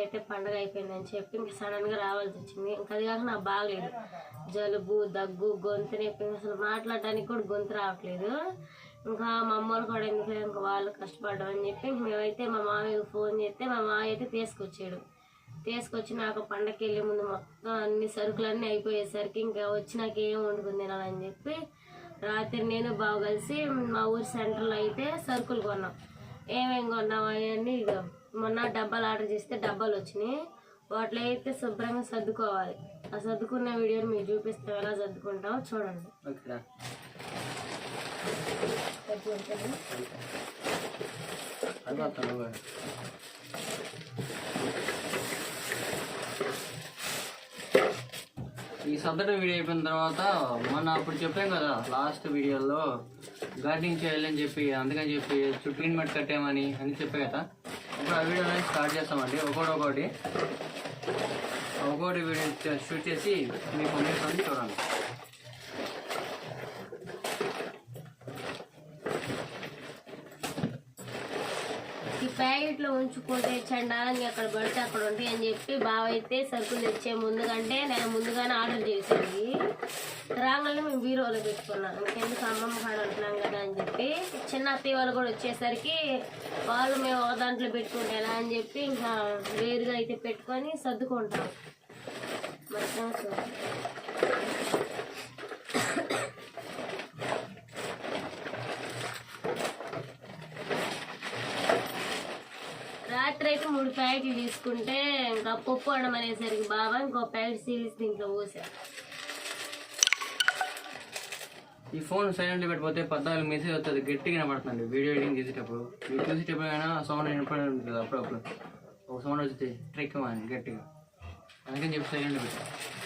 అయితే పండగ అయిపోయిందని చెప్పి ఇంక సడన్గా రావాల్సి వచ్చింది. ఇంకా అది కాక నాకు బాగలేదు. జలుబు దగ్గు గొంతు నొప్పి అసలు మాట్లాడడానికి కూడా గొంతు రావట్లేదు. ఇంకా మా అమ్మలు కూడా ఎందుకు ఇంకా వాళ్ళు కష్టపడ్డాం అని చెప్పి మేమైతే మా మామయ్యకి ఫోన్ చేస్తే మా మామయ్య అయితే తీసుకొచ్చాడు. తీసుకొచ్చి నాకు పండగకి వెళ్ళే ముందు మొత్తం అన్ని సరుకులన్నీ అయిపోయేసరికి ఇంకా వచ్చి నాకు ఏం వండుకుంది తినాలని చెప్పి రాత్రి నేను బాగా కలిసి మా ఊరి సెంటర్లో అయితే సరుకులు కొన్నాం. ఏమేం కొన్నాం అవన్నీ ఇక మొన్న డబ్బాలు ఆర్డర్ చేస్తే డబ్బాలు వచ్చినాయి. వాటిలో అయితే శుభ్రంగా సర్దుకోవాలి. ఆ సర్దుకున్న వీడియోని మీకు చూపిస్తాం. ఎలా సర్దుకుంటామో చూడండి. ఈ సద్దట వీడియో అయిపోయిన తర్వాత మొన్న అప్పుడు చెప్పాం కదా లాస్ట్ వీడియోలో గార్డెనింగ్ చేయాలని చెప్పి అందుకని చెప్పి చుట్టూ మట్టి కట్టామని అని చెప్పే కదా. ఇప్పుడు ఆ వీడియో అనేది స్టార్ట్ చేస్తామండి. ఒకటి ఒకటి ఒకటి వీడియో షూట్ చేసి మీకు పంపిస్తాను చూడండి. ఈ ఉంచుకుంటే చండాలని ఎక్కడ పడితే అక్కడ ఉంటాయి అని చెప్పి బావ అయితే సరుకులు తెచ్చే ముందుకంటే నేను ముందుగానే ఆర్డర్ చేసేది. రాగానే మేము బీరోలో పెట్టుకున్నాం. ఇంకెందుకు అమ్మమ్మ కాడ ఉంటున్నాం కదా అని చెప్పి చిన్న అత్తయ్య వాళ్ళు కూడా వచ్చేసరికి వాళ్ళు మేము దాంట్లో పెట్టుకుంటే ఎలా అని చెప్పి ఇంకా వేరుగా అయితే పెట్టుకొని సర్దుకుంటాం. మొత్తం చూడండి. అయితే మూడు ప్యాకెట్లు తీసుకుంటే ఇంకా పప్పు అన్నం అనేసరికి బాబా ఇంకో ప్యాకెట్ సీల్స్ దీంట్లో పోసాను ఈ ఫోన్ సైలెంట్ పెట్టిపోతే పద్నాలుగు మెసేజ్ వస్తుంది గట్టిగా వినపడుతుంది. వీడియో ఎడిటింగ్ చేసేటప్పుడు మీరు చూసేటప్పుడు అయినా సౌండ్ వినపడే ఉంటుంది అప్పుడప్పుడు. ఒక సౌండ్ వచ్చింది ట్రిక్ అని గట్టిగా. అందుకని చెప్పి సైలెంట్ పెట్టాను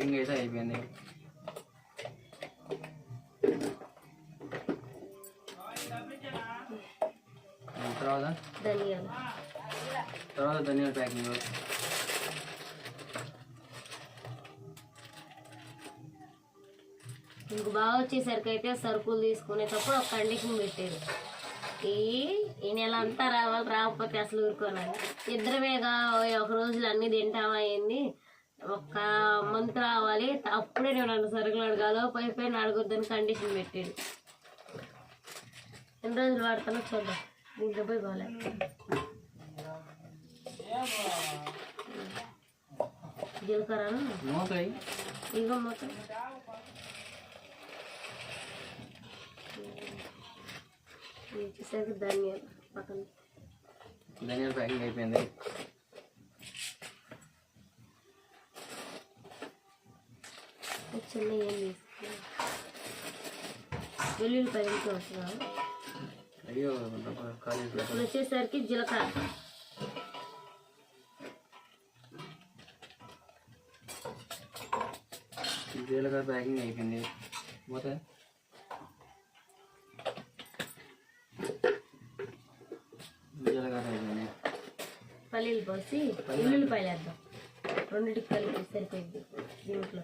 ప్యాకింగ్ అయితే అయిపోయింది. తర్వాత? తర్వాత ధనియాల ప్యాకింగ్. ఇంక బాగా వచ్చేసరికి అయితే సరుకులు తీసుకునేటప్పుడు ఒక కండిషన్ పెట్టారు. ఈ ఈ నెల అంతా రావాలి రాకపోతే అసలు ఊరుకోనాలి ఇద్దరమేగా ఒక రోజులు అన్ని తింటామా అయింది ఒక్క మంత్ రావాలి. అప్పుడే నేను నన్ను సరుకులు అడగాలో పై పైన అడగొద్దని కండిషన్ పెట్టాడు. ఎన్ని రోజులు వాడతానో చూద్దాం. దీంట్లో పోయి బాగాలే జీలకర్రను? మూతాయి ఇగో వచ్చేసరికి ధనియాలు. పక్కన. ధనియాల ప్యాకింగ్ అయిపోయింది. చిన్న ఏం తీసుకున్నా వెల్లుల్లి పైకి వస్తున్నాను అయ్యో కాలేజ్ ఇప్పుడు వచ్చేసరికి జీలకర్ర. జీలకర్ర ప్యాకింగ్ అయిపోయింది. మూత జీలకర్ర అయిపోయింది. పల్లీలు పోసి వెల్లుల్లిపాయలు వేద్దాం. రెండింటికి కలిపి సరిపోయింది దీంట్లో.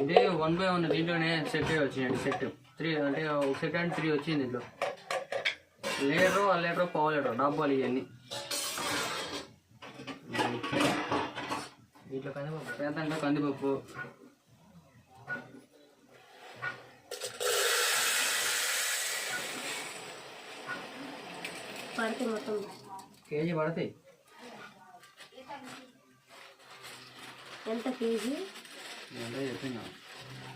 ఇదే వన్ బై వన్ దీంట్లోనే సెట్ వచ్చిందండి సెట్ త్రీ అంటే ఒక సెట్ అండ్ త్రీ వచ్చింది దీంట్లో లీటరు ఆ లీటరు పావు లీటర్ డబ్బాలు ఇవన్నీ. దీంట్లో కందిపప్పు. పేదంటే కందిపప్పు. పడితే మొత్తం. కేజీ పడతాయి. ఎంత కేజీ?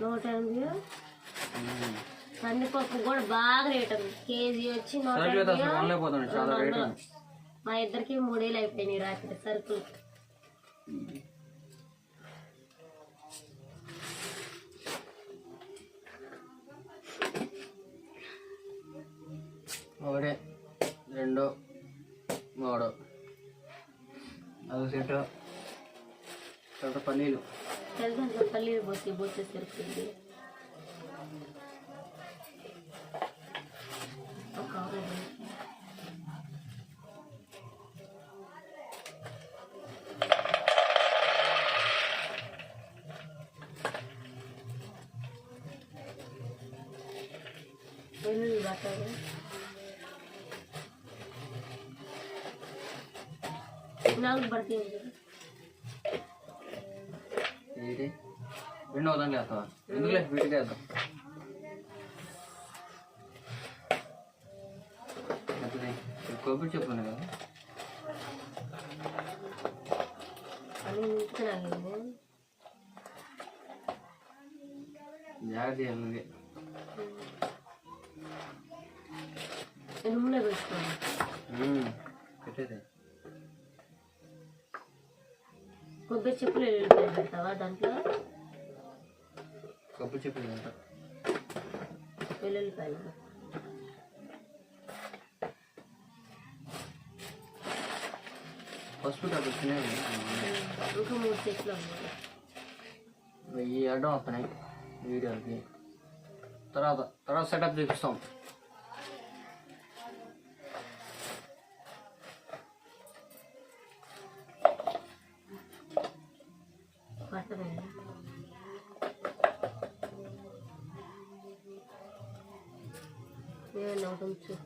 నూట ఎనభై కందిపప్పు కూడా బాగా రేట్ కేజీ వచ్చి నూట ఎనభై మా ఇద్దరికి మూడేళ్ళు అయిపోయినాయి రాత్రి సరుకులు. నీళ్ళు పెద్ద పల్లీలు పోసి పోతే సరిపోతుంది వెల్లుల్లి బట్టాలి నాలుగు పడుతుంది ఏంటి రెండు అవుతాను వేస్తావా ఎందుకులే? వీటికి వేద్దాం. ఈ కొబ్బరి చెప్పులు కదా. జాగ్రత్త రూమ్లో మ్మ్. పెట్టేదే కొబ్బరి చెప్పులు వెల్లుల్లిపాయలు పెడతావా దాంట్లో? కొబ్బరి చెప్పులు కదా వెల్లుల్లిపాయలు. పసుపు డబ్బు వచ్చినాయి ఇంకా మూడు చెట్లు ఉన్నాయి. వెయ్యి అడ్డం వస్తున్నాయి. వీడియోకి తర్వాత తర్వాత సెటప్ చూపిస్తాం. ఏమన్నా కొంచెం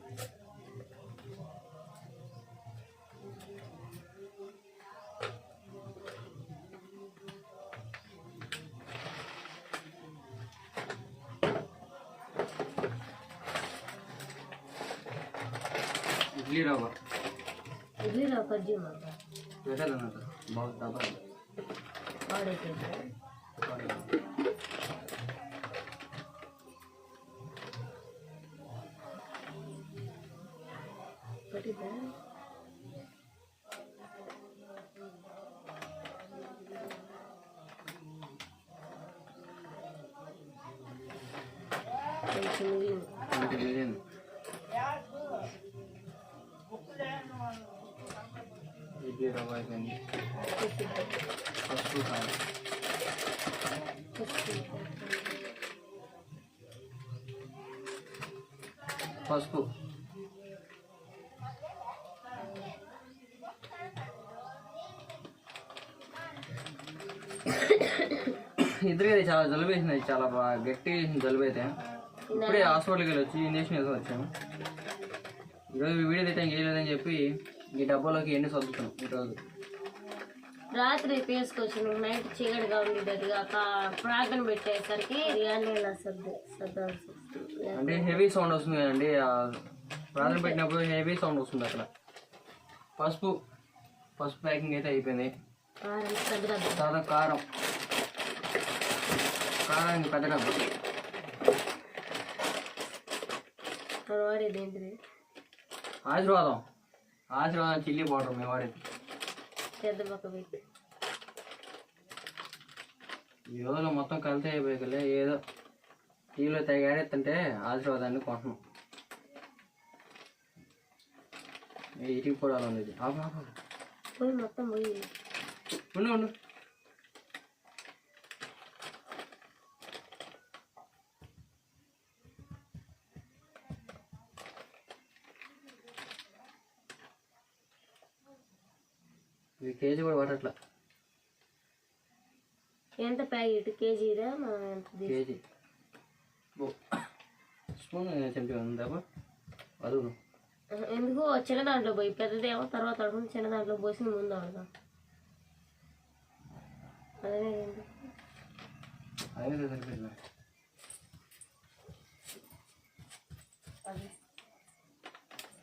ఇడ్లీ రవ్వ ఇడ్లీ రవ్వ కజ్జీ మాట పెట్టాలి అన్నట్టు బాగా కొంచెం మిగిలింది అంటే మిగిలింది ఇడ్లీ రవ్వ అయిపోయింది పసుపు కాదు పసుపు ఇద్దరికి చాలా జలుబు వేసింది చాలా బాగా గట్టి జలుబు అయితే ఇప్పుడే హాస్పిటల్కి వెళ్ళి వచ్చి ఇంజక్షన్ వేసుకొని వచ్చాము. ఈరోజు వీడియో అయితే చేయలేదని చెప్పి ఈ డబ్బాలోకి ఎన్ని సర్దుతున్నాం ఈరోజు? రాత్రి వేసుకొచ్చి నువ్వు నైట్ చీకటిగా ఉండేది ప్రార్థన పెట్టేసరికి అంటే హెవీ సౌండ్ వస్తుంది కదండి ప్రార్థన పెట్టినప్పుడు హెవీ సౌండ్ వస్తుంది అక్కడ. పసుపు పసుపు ప్యాకింగ్ అయితే అయిపోయింది. తర్వాత కారం. కారం పెద్ద డబ్బా. వాడేది ఏంటిది ఆశీర్వాదం. ఆశీర్వాదం చిల్లీ పౌడర్ మేము వాడేది. పెద్ద పక్క పెట్టి. ఈ రోజులో మొత్తం కలితే అయిపోయి ఏదో టీవీలో తెగాడెత్తంటే ఆశీర్వాదాన్ని కొంటున్నాం. ఉంది ఇది. ఆపు, ఆపు. పోయి మొత్తం పోయి. ఉండు ఉండు. ఇది కేజీ కూడా పట్టట్లా ఎంత ప్యాకెట్? కేజీదా కేజీ. స్పూన్ చెంపి ఉందా అదుగు ఎందుకు? చిన్న దాంట్లో పోయి పెద్దదేమో తర్వాత అడుగుని చిన్న దాంట్లో పోసి ముందు అడగా అదే సరిపోయింది?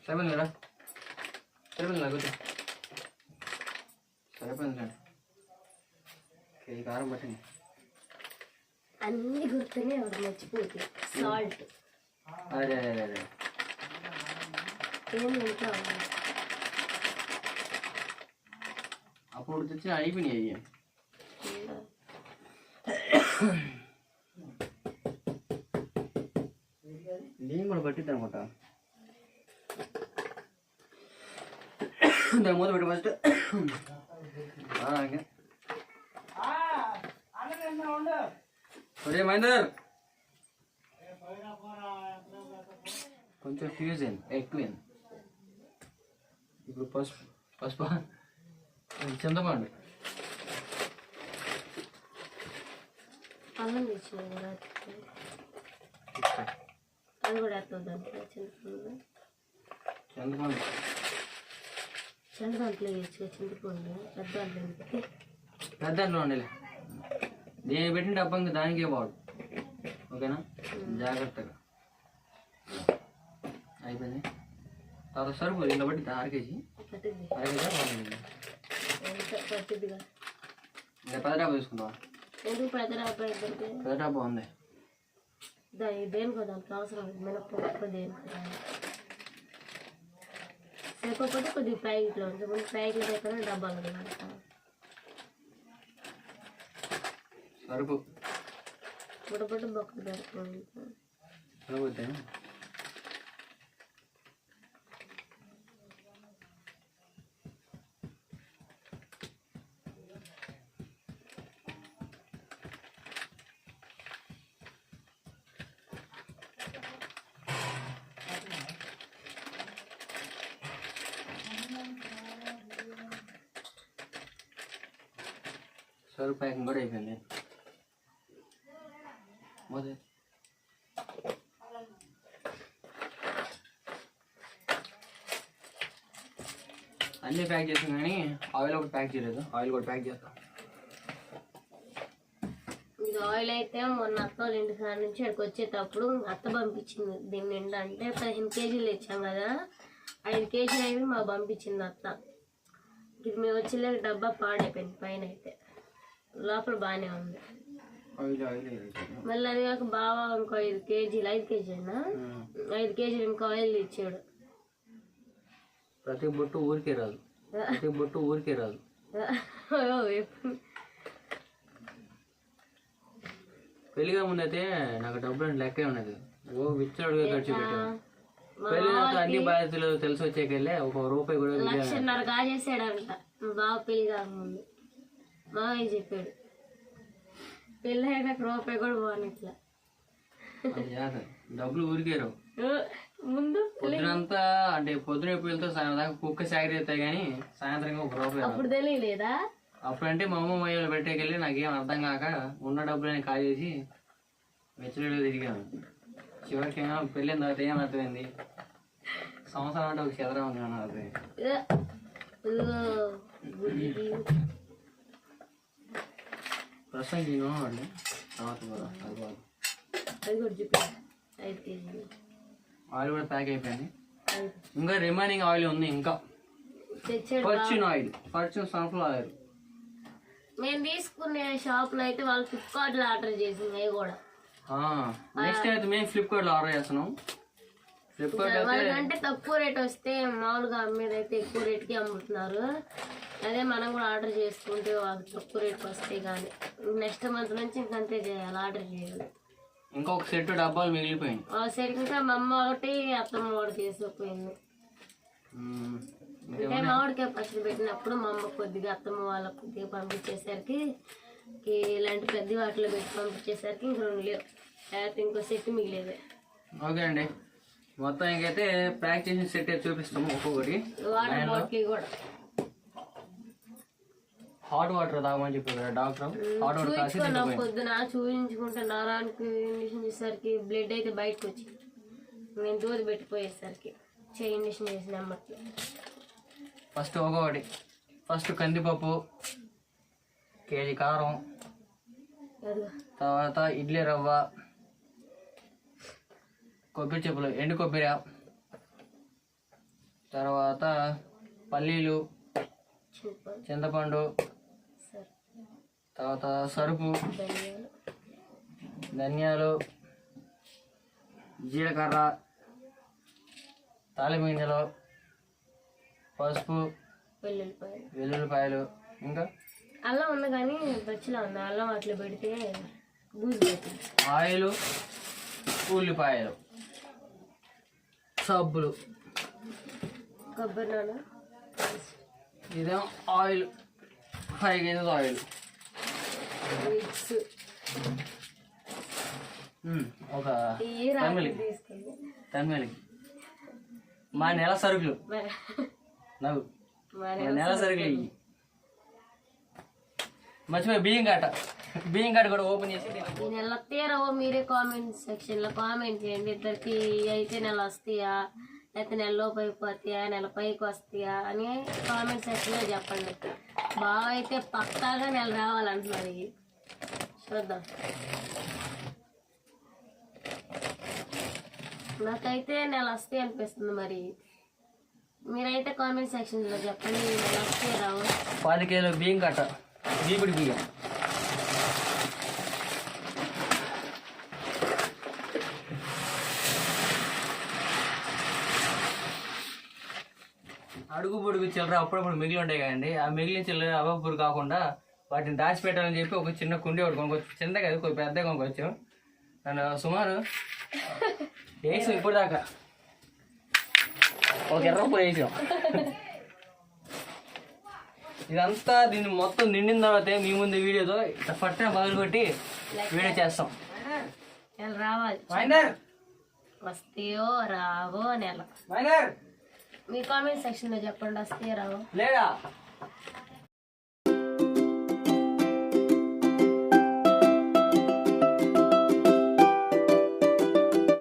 సరిపోయింది? కదా సరిపోయింది సరిపోయింది లేండి కేజీ కారం పట్టింది అన్ని గుర్తునే ఒకటి మర్చిపోతుంది సాల్ట్ అదే అదే అదే అదే ఏం ఇంట్లో అప్పుడు తెచ్చిన అయిపోయినాయి అయ్యి నేను కూడా పట్టిద్ది అనమాట దాని మూత పెట్టి ఫస్ట్ ఒరే మహేందర్. కొంచెం ఫ్యూజన్ ఎక్కువైంది ఇప్పుడు పసుపు పసుపు. చింతపండు కదా అది కూడా చింతపండు చింతపండు చిన్న దాంట్లో చింతపండు పెద్ద దాంట్లో? పెద్ద దాంట్లో ఉండలే నేను పెట్టిన డబ్బా ఇంకా దానికే వాడు ఓకేనా? జాగ్రత్తగా. అయిపోయింది. తర్వాత సరుకు దీంట్లో బట్టి అర కేజీ పట్టిద్ది. అర కేజీ బాగుంది. ఎంత పట్టిద్దిగా? ఇంకా పెద్ద డబ్బా తీసుకుంటావా ఎందుకు పెద్ద ఇద్దరికి? పెద్ద డబ్బా ఉంది. దాని దేనికో దానికి అవసరం మినప్పప్పు దేనికో. సరిపోతే కొద్దిగా ప్యాకెట్లో ముందు ప్యాకెట్లో దగ్గర డబ్బాలు సరుకు. బుడబుడ్డ బొక్కలు పెడుతుంది సరిపోతే ప్యాకింగ్ కూడా అయిపోయింది. మొదటి అన్నీ ప్యాక్ చేసాం కానీ ఆయిల్ ఒకటి ప్యాక్ చేయలేదు. ఆయిల్ కూడా ప్యాక్ చేస్తాం. ఇది ఆయిల్ అయితే మొన్న అత్త వాళ్ళ ఇంటి కాడ నుంచి అక్కడికి వచ్చేటప్పుడు అత్త పంపించింది దీని నిండా అంటే పదిహేను కేజీలు ఇచ్చాం కదా. ఐదు కేజీలు అవి మాకు పంపించింది అత్త. ఇది మేము వచ్చేలేక డబ్బా పాడైపోయింది పైన అయితే. లోపల బాగానే ఉంది. మళ్ళీ అది కాక బాగా ఇంకో ఐదు కేజీలు ఐదు కేజీనా ఐదు కేజీలు ఇంకో ఆయిల్ ఇచ్చాడు. ప్రతి బొట్టు ఊరికే రాదు. ప్రతి బొట్టు ఊరికే రాదు. పెళ్ళిగా ముందైతే నాకు డబ్బులు లెక్కే ఉన్నది. ఓ విచ్చడుగా ఖర్చు పెట్టాను పెళ్ళినాక అన్ని బాధ్యతలు తెలిసి వచ్చేకెళ్ళే ఒక రూపాయి కూడా. లక్షన్నర కాజేసాడంట మా బావ పెళ్ళి కాకముందు. మావయ్య చెప్పాడు. పెళ్ళి అయ్యాక రూపాయి కూడా చేత. డబ్బులు ఊరికే రావు. ముందు పొద్దునంతా అంటే పొద్దున ఎప్పుడు వెళ్తే సాయంత్రం దాకా కుక్క సాగరీ అవుతాయి కానీ సాయంత్రం ఒక రూపాయి. అప్పుడు తెలియలేదా? అప్పుడంటే మా అమ్మ మయ్యలు పెట్టేకెళ్ళి నాకేం అర్థం కాక ఉన్న డబ్బులని కాజేసి వెచ్చలేడు తిరిగాను. చివరికి ఏమో పెళ్ళిన తర్వాత ఏం అర్థమైంది? సంవత్సరం అంటే ఒక చదరం ఉంది అర్థమైంది. నేను తర్వాత అది కాదు అది కూడా ఐదు కేజీలు. ఆయిల్ కూడా ప్యాక్ అయిపోయింది. ఇంకా రిమైనింగ్ ఆయిల్ ఉంది ఇంకా. Fortune oil Fortune sunflower oil మేము తీసుకునే షాప్లో అయితే వాళ్ళు ఫ్లిప్కార్ట్లో ఆర్డర్ చేసింది కూడా. నెక్స్ట్ అయితే మేము ఫ్లిప్కార్ట్లో ఆర్డర్ చేస్తున్నాం. ఫ్లిప్కార్ట్ వాళ్ళకంటే తక్కువ రేట్ వస్తే మామూలుగా అమ్మేదైతే ఎక్కువ రేట్కి అమ్ముతున్నారు. అదే మనం కూడా ఆర్డర్ చేసుకుంటే తక్కువ రేట్కి వస్తాయి కానీ నెక్స్ట్ మంత్ నుంచి ఇంకంతే చేయాలి ఆర్డర్ చేయాలి. ఇంకొక సెట్ డబ్బాలు మిగిలిపోయింది ఆ సైడ్ ఇంకా మా అమ్మ ఒకటి అత్తమ్మ ఒకటి తీసుకుపోయింది. మ్మ్. అంటే మామిడికాయ పచ్చడి పెట్టినప్పుడు మా అమ్మ కొద్దిగా అత్తమ్మ వాళ్ళకి కొద్దిగా పంపించేసరికి ఇలాంటి పెద్ద వాటిలో పెట్టి పంపించేసరికి ఇంక రెండు లేవు. లేకపోతే ఇంకో సెట్ మిగిలేదు. ఓకే అండి. మొత్తం ఇంకైతే ప్యాక్ చేసిన సెట్ చూపిస్తాము ఒక్కొక్కటి. వాటర్ బాటిల్ కూడా. హాట్ వాటర్ తాగమని చెప్పారు కదా డాక్టర్? హాట్ వాటర్ చూపించుకున్నా పొద్దున చూపించుకుంటే నరానికి ఇంజక్షన్ చేసేసరికి బ్లడ్ అయితే బయటకు వచ్చింది నేను దూది పెట్టిపోయేసరికి చేయి ఇంజక్షన్ చేసిన అమ్మకి. ఫస్ట్ ఒక్కొక్కటి. ఫస్ట్ కందిపప్పు కేజీ కారం తర్వాత ఇడ్లీ రవ్వ కొబ్బరి చెప్పులు ఎండు కొబ్బరి తర్వాత పల్లీలు చింతపండు తర్వాత సరుపు ధనియాలు. జీలకర్ర తాలిమింజలు పసుపు వెల్లుల్లిపాయలు. వెల్లుల్లిపాయలు ఇంకా? అల్లం ఉంది కానీ పచ్చిలా ఉంది. అల్లం అట్లా పెడితే బూజు పెట్టింది ఆయిల్ ఉల్లిపాయలు సబ్బులు. కొబ్బరి ఇదేమో ఆయిల్? Five kgs oil. ఉమ్, ఒక తమిళకి మా నెల సరుకులు. నవ్వు. మా నెల సరుకులు ఇవి మర్చిపోయి బియ్యం కాట. బియ్యం కాట కూడా ఓపెన్ చేసి. ఈ నెల తీరవో మీరే కామెంట్ సెక్షన్లో కామెంట్ చేయండి. ఇద్దరికి అయితే నెల వస్తాయా? లేకపోతే నెలలో లోపు నెల పైకి వస్తాయా అని కామెంట్ సెక్షన్లో చెప్పండి. బాగా అయితే పక్కాగా నెల రావాలంటున్నారు ఇవి. చూద్దాం. నాకైతే నెల వస్తాయి అనిపిస్తుంది మరి. మీరైతే కామెంట్ సెక్షన్లో చెప్పండి నెల వస్తాయి రావు? పది కిలో బియ్యం కట్ట. బీపుడి బియ్యం. అడుగు పొడుగు చిల్లర అప్పుడప్పుడు మిగిలి ఉంటాయి కదండి. ఆ మిగిలిన చిల్లర అవ్వప్పుడు కాకుండా వాటిని దాచిపెట్టాలని చెప్పి ఒక చిన్న కుండి ఒకటి కొనుక్కొచ్చు చిన్న కదా కొంచెం పెద్ద కొనుక్కొచ్చు. నన్ను సుమారు వేసాం ఇప్పుడు దాకా ఒక రూపాయలు వేసాం. ఇదంతా దీన్ని మొత్తం నిండిన తర్వాత మీ ముందు వీడియోతో ఇట్లా పట్టిన పగలు కొట్టి వీడియో చేస్తాం. రావాలి. వస్తాయో రావో నెల. మీ కామెంట్ సెక్షన్లో చెప్పండి వస్తాయో రావో. లేడా?